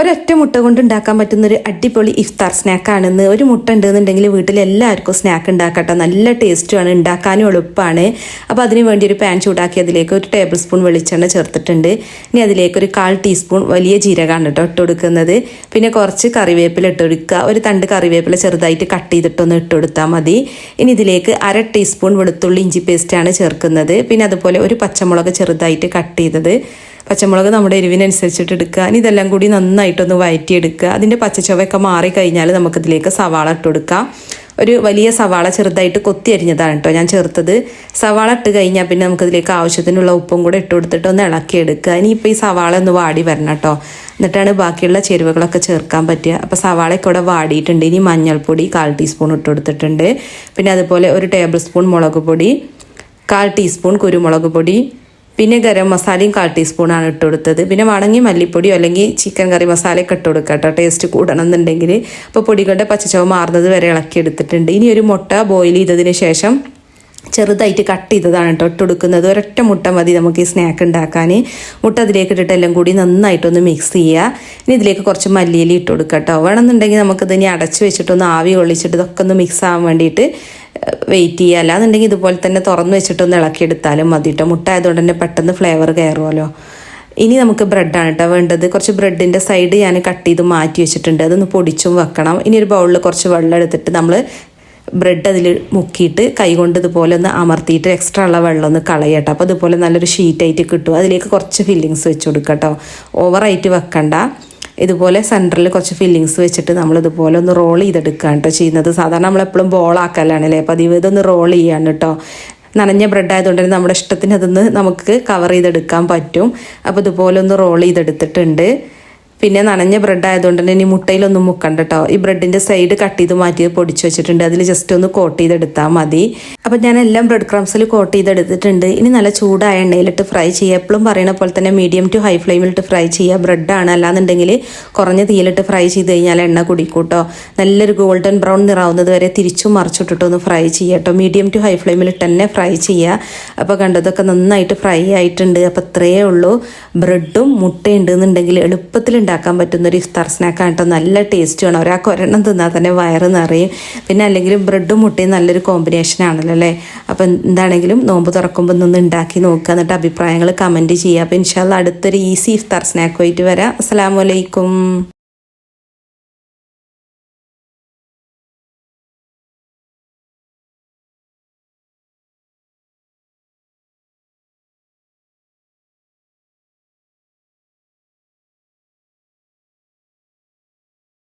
ഒരൊറ്റ മുട്ട കൊണ്ട് ഉണ്ടാക്കാൻ പറ്റുന്ന ഒരു അടിപൊളി ഇഫ്താർ സ്നാക്കാണെന്ന് ഒരു മുട്ട ഉണ്ടെന്നുണ്ടെങ്കിൽ വീട്ടിൽ എല്ലാവർക്കും സ്നാക്ക് ഉണ്ടാക്കട്ടെ. നല്ല ടേസ്റ്റുമാണ് ഉണ്ടാക്കാനും എളുപ്പമാണ്. അപ്പോൾ അതിന് വേണ്ടി ഒരു പാൻ ചൂടാക്കി അതിലേക്ക് ഒരു ടേബിൾ സ്പൂൺ വെളിച്ചെണ്ണ ചേർത്തിട്ടുണ്ട്. ഇനി അതിലേക്ക് ഒരു കാൽ ടീസ്പൂൺ വലിയ ജീരകമാണ് കേട്ടോ ഇട്ട് കൊടുക്കുന്നത്. പിന്നെ കുറച്ച് കറിവേപ്പില ഇട്ട് കൊടുക്കുക. ഒരു തണ്ട് കറിവേപ്പില ചെറുതായിട്ട് കട്ട് ചെയ്തിട്ടൊന്ന് ഇട്ട് കൊടുത്താൽ മതി. ഇനി ഇതിലേക്ക് അര ടീസ്പൂൺ വെളുത്തുള്ളി ഇഞ്ചി പേസ്റ്റാണ് ചേർക്കുന്നത്. പിന്നെ അതുപോലെ ഒരു പച്ചമുളക് ചെറുതായിട്ട് കട്ട് ചെയ്തത്. പച്ചമുളക് നമ്മുടെ എരിവിനനുസരിച്ചിട്ട് എടുക്കുക. ഇനി ഇതെല്ലാം കൂടി നന്നായിട്ടൊന്ന് വഴറ്റിയെടുക്കുക അതിന്റെ പച്ചച്ചുവയൊക്കെ മാറിക്കഴിഞ്ഞാൽ നമുക്കിതിലേക്ക് സവാള ഇട്ട് കൊടുക്കാം. ഒരു വലിയ സവാള ചെറുതായിട്ട് കൊത്തി അരിഞ്ഞതാണ് കേട്ടോ ഞാൻ ചേർത്തത്. സവാള ഇട്ട് കഴിഞ്ഞാൽ പിന്നെ നമുക്കിതിലേക്ക് ആവശ്യത്തിനുള്ള ഉപ്പും കൂടെ ഇട്ട് കൊടുത്തിട്ട് ഒന്ന് ഇളക്കി ഇളക്കിയെടുക്കുക. ഇനിയിപ്പോൾ ഈ സവാള ഒന്ന് വാടി വരണം കേട്ടോ. എന്നിട്ടാണ് ബാക്കിയുള്ള ചേരുവകളൊക്കെ ചേർക്കാൻ പറ്റുക. അപ്പോൾ സവാളയൊക്കെ ഇവിടെ വാടിയിട്ടുണ്ട്. ഇനി മഞ്ഞൾപ്പൊടി കാൽ ടീസ്പൂൺ ഇട്ട് കൊടുത്തിട്ടുണ്ട്. പിന്നെ അതുപോലെ ഒരു ടേബിൾ സ്പൂൺ മുളക് പൊടി കാൽ ടീസ്പൂൺ കുരുമുളക് പൊടി പിന്നെ ഗരം മസാലയും കാൽ ടീസ്പൂണാണ് ഇട്ട് കൊടുത്തത് പിന്നെ വണങ്ങി മല്ലിപ്പൊടിയോ അല്ലെങ്കിൽ ചിക്കൻ കറി മസാലയൊക്കെ ഇട്ട് കൊടുക്കുക കേട്ടോ. ടേസ്റ്റ് കൂടണം എന്നുണ്ടെങ്കിൽ അപ്പോൾ പൊടികളുടെ പച്ചച്ചവ മാറുന്നത് വരെ ഇളക്കി എടുത്തിട്ടുണ്ട് ഇനി ഒരു മുട്ട ബോയിൽ ചെയ്തതിന് ശേഷം ചെറുതായിട്ട് കട്ട് ചെയ്തതാണ് കേട്ടോ. ഇട്ട് കൊടുക്കുന്നത്. ഒരൊറ്റ മുട്ട മതി നമുക്ക് ഈ സ്നാക്ക് ഉണ്ടാക്കാൻ. മുട്ട അതിലേക്ക് ഇട്ടിട്ട് എല്ലാം കൂടി നന്നായിട്ടൊന്ന് മിക്സ് ചെയ്യുക. ഇനി ഇതിലേക്ക് കുറച്ച് മല്ലിയില ഇട്ട് കൊടുക്കുക കേട്ടോ. വേണമെന്നുണ്ടെങ്കിൽ നമുക്കിത് ഇനി അടച്ച് വെച്ചിട്ടൊന്ന് ആവി കൊള്ളിച്ചിട്ട് ഇതൊക്കെ ഒന്ന് മിക്സ് ആവാൻ വേണ്ടിയിട്ട് വെയിറ്റ് ചെയ്യുക. അല്ലാന്നുണ്ടെങ്കിൽ ഇതുപോലെ തന്നെ തുറന്ന് വെച്ചിട്ടൊന്ന് ഇളക്കിയെടുത്താലും മതി കേട്ടോ. മുട്ട ആയതുകൊണ്ട് തന്നെ പെട്ടെന്ന് ഫ്ലേവർ കയറുമല്ലോ. ഇനി നമുക്ക് ബ്രെഡാണ് കേട്ടോ വേണ്ടത്. കുറച്ച് ബ്രെഡിന്റെ സൈഡ് ഞാൻ കട്ട് ചെയ്ത് മാറ്റി വെച്ചിട്ടുണ്ട്. അതൊന്ന് പൊടിച്ചും വെക്കണം. ഇനി ഒരു ബൗളിൽ കുറച്ച് വെള്ളം എടുത്തിട്ട് നമ്മൾ ബ്രെഡ് അതിൽ മുക്കിയിട്ട് കൈകൊണ്ട് ഇതുപോലെ ഒന്ന് അമർത്തിയിട്ട് എക്സ്ട്രാ ഉള്ള വെള്ളം ഒന്ന് കളയട്ടോ അപ്പോൾ ഇതുപോലെ നല്ലൊരു ഷീറ്റായിട്ട് കിട്ടും. അതിലേക്ക് കുറച്ച് ഫില്ലിങ്സ് വെച്ച് കൊടുക്കുക കേട്ടോ ഓവറായിട്ട് വെക്കണ്ട. ഇതുപോലെ സെന്ററിൽ കുറച്ച് ഫില്ലിങ്സ് വെച്ചിട്ട് നമ്മൾ ഇതുപോലെ ഒന്ന് റോൾ ചെയ്തെടുക്കുകയാണ് കേട്ടോ ചെയ്യുന്നത്. സാധാരണ നമ്മളെപ്പോഴും ബോളാക്കലാണ് അല്ലേ പതിവ് ഇതൊന്ന് റോൾ ചെയ്യാണ് കേട്ടോ നനഞ്ഞ ബ്രെഡ് ആയതുകൊണ്ട് തന്നെ നമ്മുടെ ഇഷ്ടത്തിന് അതൊന്ന് നമുക്ക് കവർ ചെയ്തെടുക്കാൻ പറ്റും. അപ്പോൾ ഇതുപോലെ ഒന്ന് റോൾ ചെയ്തെടുത്തിട്ടുണ്ട്. പിന്നെ നനഞ്ഞ ബ്രെഡ് ആയതുകൊണ്ട് തന്നെ ഇനി മുട്ടയിലൊന്നും മുക്കണ്ട കേട്ടോ ഈ ബ്രെഡിന്റെ സൈഡ് കട്ട് ചെയ്ത് മാറ്റി പൊടിച്ച് വെച്ചിട്ടുണ്ട്. അതിൽ ജസ്റ്റ് ഒന്ന് കോട്ട് ചെയ്തെടുത്താൽ മതി. അപ്പം ഞാൻ എല്ലാം ബ്രെഡ് ക്രംസിൽ കോട്ട് ചെയ്തെടുത്തിട്ടുണ്ട്. ഇനി നല്ല ചൂടായ എണ്ണയിലിട്ട് ഫ്രൈ ചെയ്യുക. എപ്പോഴും പറയുന്ന പോലെ തന്നെ മീഡിയം ടു ഹൈ ഫ്ലെയിമിലിട്ട് ഫ്രൈ ചെയ്യുക. ബ്രെഡാണ് അല്ലാന്നുണ്ടെങ്കിൽ കുറഞ്ഞ തീയിലിട്ട് ഫ്രൈ ചെയ്ത് കഴിഞ്ഞാൽ എണ്ണ കുടിക്കൂട്ടോ നല്ലൊരു ഗോൾഡൻ ബ്രൗൺ നിറാവുന്നത് വരെ തിരിച്ചും മറിച്ചിട്ടിട്ടൊന്ന് ഫ്രൈ ചെയ്യുക കേട്ടോ മീഡിയം ടു ഹൈ ഫ്ലെയിമിലിട്ട് തന്നെ ഫ്രൈ ചെയ്യുക. അപ്പോൾ കണ്ടതൊക്കെ നന്നായിട്ട് ഫ്രൈ ആയിട്ടുണ്ട്. അപ്പോൾ ഇത്രയേ ഉള്ളൂ. ബ്രെഡും മുട്ടയുണ്ട് എന്നുണ്ടെങ്കിൽ എളുപ്പത്തിൽ ഉണ്ടാക്കാൻ പറ്റുന്ന ഒരു ഇഫ്താർ സ്നാക്കാണ് കേട്ടോ. നല്ല ടേസ്റ്റുമാണ് ഒരാൾക്ക് ഒരെണ്ണം തിന്നാൽ തന്നെ വയറ് നിറയും. പിന്നെ അല്ലെങ്കിൽ ബ്രെഡും മുട്ടയും നല്ലൊരു കോമ്പിനേഷൻ ആണല്ലോ അല്ലേ? അപ്പം എന്താണെങ്കിലും നോമ്പ് തുറക്കുമ്പോൾ നിന്ന് ഉണ്ടാക്കി നോക്കുക എന്നിട്ട് അഭിപ്രായങ്ങൾ കമന്റ് ചെയ്യുക. അപ്പോൾ ഇൻഷാല്ല അടുത്തൊരു ഈസി ഇഫ്താർ സ്നാക്കുമായിട്ട് വരാം. അസ്സാം വലൈക്കും